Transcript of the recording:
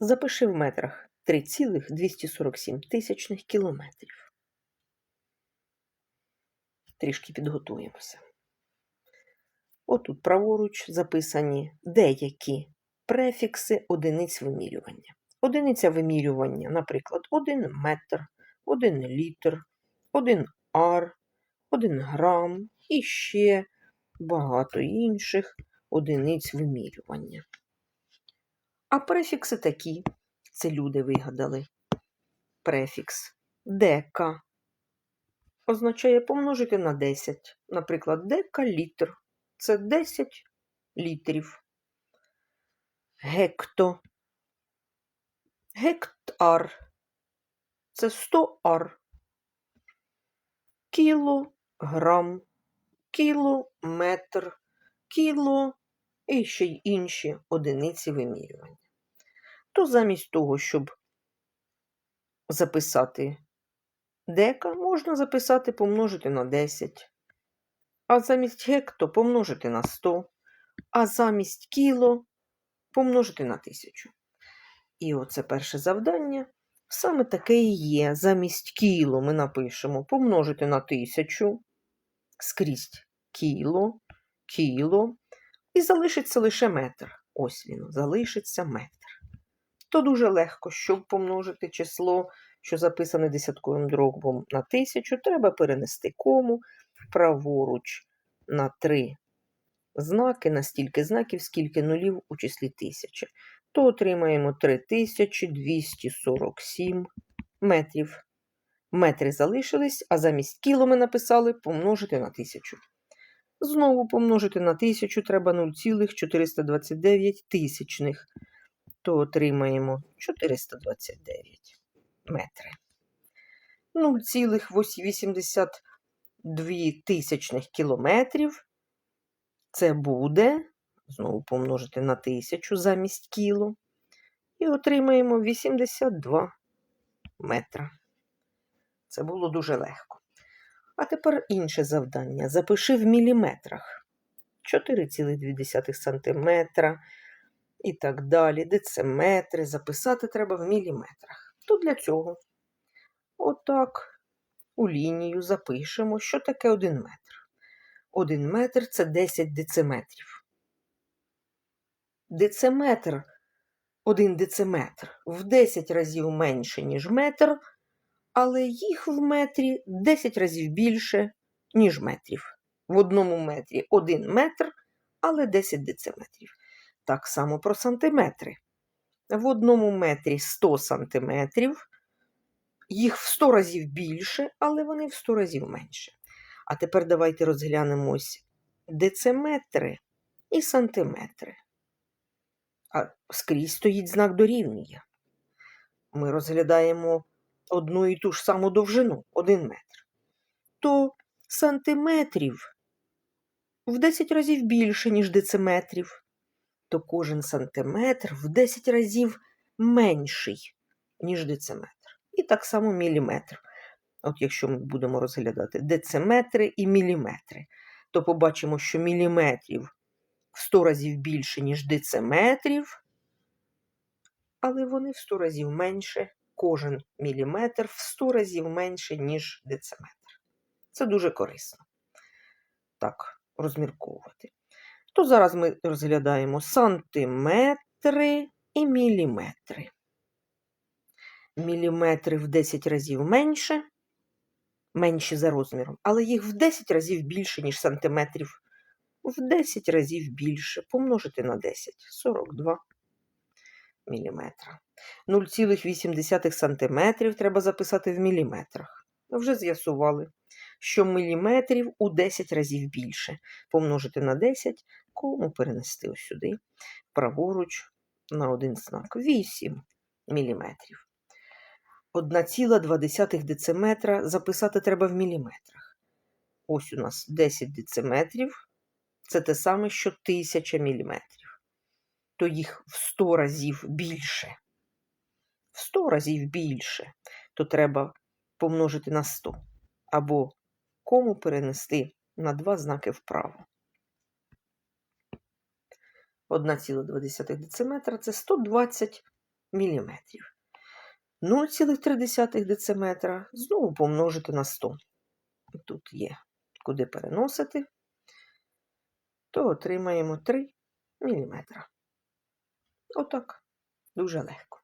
Запиши в метрах 3,247 тисячних кілометрів. Трішки підготуємося. Отут праворуч записані деякі префікси одиниць вимірювання. Одиниця вимірювання, наприклад, 1 метр, 1 літр, 1 ар, 1 грам і ще багато інших одиниць вимірювання. А префікси такі, це люди вигадали. Префікс дека означає помножити на 10. Наприклад, декалітр – це 10 літрів. Гекто. Гектар – це 100 ар. Кілограм, кілометр, кіло і ще й інші одиниці вимірювання. То замість того, щоб записати дека, можна записати помножити на 10, а замість гекто помножити на 100, а замість кіло помножити на 1000. І оце перше завдання. Саме таке і є. Замість кіло ми напишемо помножити на 1000, скрізь кіло, кіло, і залишиться лише метр. Ось він, залишиться метр. То дуже легко, щоб помножити число, що записане десятковим дробом на 1000, треба перенести кому праворуч на 3 знаки, на стільки знаків, скільки нулів у числі 1000. То отримаємо 3247 метрів. Метри залишились, а замість кіло ми написали помножити на 1000. Знову помножити на 1000 треба 0,429 тисячних. То отримаємо 429 метри. 0,82 тисячних кілометрів. Це буде, знову помножити на 1000 замість кіло. І отримаємо 82 метра. Це було дуже легко. А тепер інше завдання. Запиши в міліметрах. 4,2 см і так далі. Дециметри. Записати треба в міліметрах. То для цього отак у лінію запишемо, що таке 1 метр. 1 метр це 10 дециметрів. Дециметр, 1 дециметр в 10 разів менше, ніж метр але їх в метрі 10 разів більше, ніж метрів. В одному метрі 1 метр, але 10 дециметрів. Так само про сантиметри. В одному метрі 100 сантиметрів, їх в 100 разів більше, але вони в 100 разів менше. А тепер давайте розглянемо ось дециметри і сантиметри. А скрізь стоїть знак дорівнює. Ми розглядаємо одну і ту ж саму довжину 1 метр, то сантиметрів в 10 разів більше, ніж дециметрів, то кожен сантиметр в 10 разів менший, ніж дециметр. І так само міліметр. От якщо ми будемо розглядати дециметри і міліметри, то побачимо, що міліметрів в 100 разів більше, ніж дециметрів, але вони в 100 разів менше, кожен міліметр в 100 разів менше, ніж дециметр. Це дуже корисно. Так, розмірковувати. То зараз ми розглядаємо сантиметри і міліметри. Міліметри в 10 разів менше, менші за розміром, але їх в 10 разів більше, ніж сантиметрів. В 10 разів більше. Помножити на 10 42 міліметра. 0,8 см треба записати в міліметрах. Вже з'ясували, що міліметрів у 10 разів більше. Помножити на 10, кому перенести ось сюди, праворуч на один знак. 8 міліметрів. 1,2 дециметра записати треба в міліметрах. Ось у нас 10 дециметрів. Це те саме, що 1000 міліметрів то їх в 100 разів більше. В 100 разів більше, то треба помножити на 100, або кому перенести на два знаки вправо. 1,2 дециметра це 120 мм. 0,3 дециметра знову помножити на 100. Тут є куди переносити, то отримаємо 3 мм. Отак дуже легко.